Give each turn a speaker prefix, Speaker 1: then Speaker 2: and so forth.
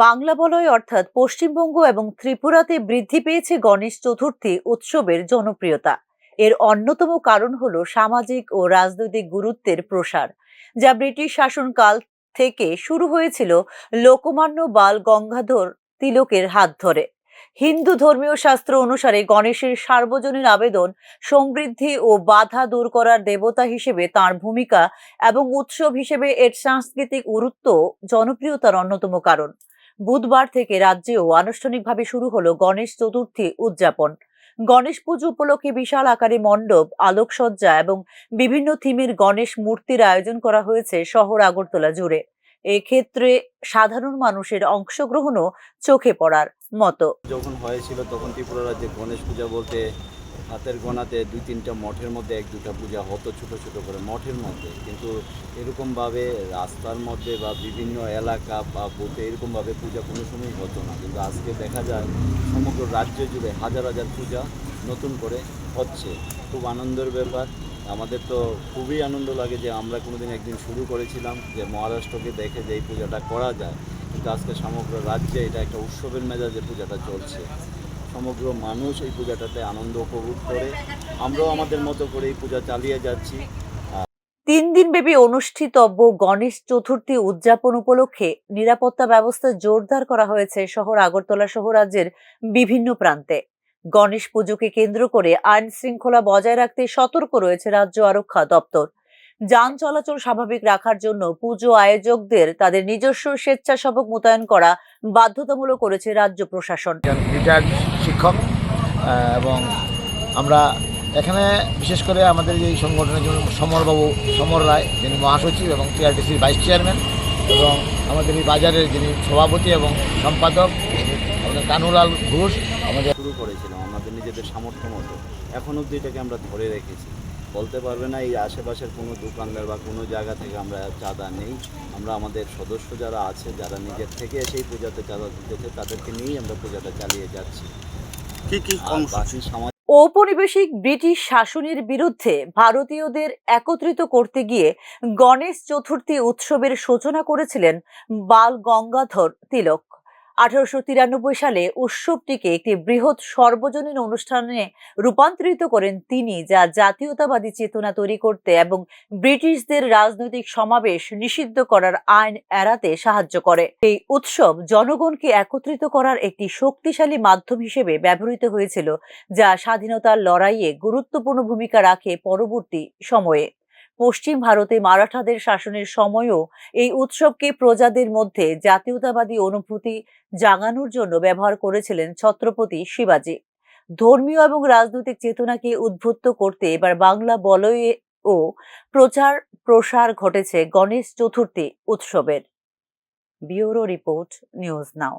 Speaker 1: বাংলা বলয় অর্থাৎ পশ্চিমবঙ্গ এবং ত্রিপুরাতে বৃদ্ধি পেয়েছে গণেশ চতুর্থী উৎসবের জনপ্রিয়তা। এর অন্যতম কারণ হলো সামাজিক ও রাজনৈতিক গুরুত্বের প্রসার, যা ব্রিটিশ শাসনকাল থেকে শুরু হয়েছিল লোকমান্য বাল গঙ্গাধর তিলকের হাত ধরে। হিন্দু ধর্মীয় শাস্ত্র অনুসারে গণেশের সার্বজনীন আবেদন সমৃদ্ধি ও বাধা দূর করার দেবতা হিসেবে তার ভূমিকা এবং উৎসব হিসেবে এর সাংস্কৃতিক গুরুত্ব জনপ্রিয়তার অন্যতম কারণ। বুধবার থেকে রাজ্যেও আনুষ্ঠানিকভাবে শুরু হলো গণেশ চতুর্থী উদযাপন। গণেশ পুজো উপলক্ষে বিশাল আকারে মণ্ডপ, আলোকসজ্জা এবং বিভিন্ন থিমের গণেশ মূর্তির আয়োজন করা হয়েছে শহর আগরতলা জুড়ে। এক্ষেত্রে সাধারণ মানুষের অংশগ্রহণও চোখে পড়ার মতো।
Speaker 2: যখন হয়েছিল তখন ত্রিপুরা রাজ্যে গণেশ পূজা বলতে হাতের গোনাতে দুই তিনটা মঠের মধ্যে এক দুটা পূজা হতো ছোট ছোট করে মঠের মধ্যে। কিন্তু এরকমভাবে রাস্তার মধ্যে বা বিভিন্ন এলাকা বা বুথে এরকমভাবে পূজা কোনো সময় হতো না। কিন্তু আজকে দেখা যায় সমগ্র রাজ্য জুড়ে হাজার হাজার পূজা নতুন করে হচ্ছে। খুব আনন্দের ব্যাপার। আমাদের তো খুবই আনন্দ লাগে যে আমরা কোনোদিন একদিন শুরু করেছিলাম যে মহারাষ্ট্রকে দেখে যে এই পূজাটা করা যায়। কিন্তু আজকে সমগ্র রাজ্যে এটা একটা উৎসবের মেজাজে পূজাটা চলছে। সমগ্র মানুষ এই পূজাটাতে আনন্দ উপভোগ করে। আমরাও আমাদের মতো করে এই পূজা চালিয়ে যাচ্ছি।
Speaker 1: তিন দিনব্যাপী অনুষ্ঠিতব্য গণেশ চতুর্থী উদযাপন উপলক্ষে নিরাপত্তা ব্যবস্থা জোরদার করা হয়েছে শহর আগরতলা সহ রাজ্যের বিভিন্ন প্রান্তে। গণেশ পুজোকে কেন্দ্র করে আইন শৃঙ্খলা বজায় রাখতে সতর্ক রয়েছে রাজ্য আরক্ষা দপ্তর। যান চলাচল স্বাভাবিক রাখার জন্য পুজো আয়োজকদের তাদের নিজস্ব স্বেচ্ছাসেবক মোতায়েন করা বাধ্যতামূলক করেছে রাজ্য প্রশাসন।
Speaker 3: শিক্ষক এবং আমরা এখানে বিশেষ করে আমাদের এই সংগঠনের জন্য সমরবাবু সমর রায় যিনি মহাসচিব এবং টিআরটিসির ভাইস চেয়ারম্যান এবং আমাদের এই বাজারের যিনি সভাপতি এবং সম্পাদক আমাদের কানুলাল ঘোষ আমাদের
Speaker 2: শুরু করেছিলাম আমাদের নিজেদের সামর্থ্য মতো। এখন অবধি এটাকে আমরা ধরে রেখেছি। বলতে পারবে না এই আশেপাশের কোনো দোকানদার বা কোনো জায়গা থেকে আমরা চাঁদা নেই। আমরা আমাদের সদস্য যারা আছে যারা নিজের থেকে সেই পূজাতে চাঁদা দিতেছে তাদেরকে নিয়েই আমরা পূজাটা চালিয়ে যাচ্ছি।
Speaker 4: কি কি কর্মসূচি
Speaker 1: ঔপনিবেশিক ব্রিটিশ শাসনের বিরুদ্ধে ভারতীয়দের একত্রিত করতে গিয়ে গণেশ চতুর্থী উৎসবের সূচনা করেছিলেন বাল গঙ্গাধর তিলক। আঠারোশো তিরানব্বই সালে উৎসবটিকে একটি বৃহৎ সর্বজনীন অনুষ্ঠানে রূপান্তরিত করেন তিনি, যা জাতীয়তাবাদী চেতনা তৈরি করতে এবং ব্রিটিশদের রাজনৈতিক সমাবেশ নিষিদ্ধ করার আইন এড়াতে সাহায্য করে। এই উৎসব জনগণকে একত্রিত করার একটি শক্তিশালী মাধ্যম হিসেবে ব্যবহৃত হয়েছিল, যা স্বাধীনতার লড়াইয়ে গুরুত্বপূর্ণ ভূমিকা রাখে পরবর্তী সময়ে। পশ্চিম ভারতে মারাঠাদের শাসনের সময়ও এই উৎসবকে প্রজাদের মধ্যে জাতীয়তাবাদী অনুভূতি জাগানোর জন্য ব্যবহার করেছিলেন ছত্রপতি শিবাজী। ধর্মীয় এবং রাজনৈতিক চেতনাকে উদ্বুদ্ধ করতে এবার বাংলা বলয়ে ও প্রচার প্রসার ঘটেছে গণেশ চতুর্থী উৎসবের। Bureau report, news now.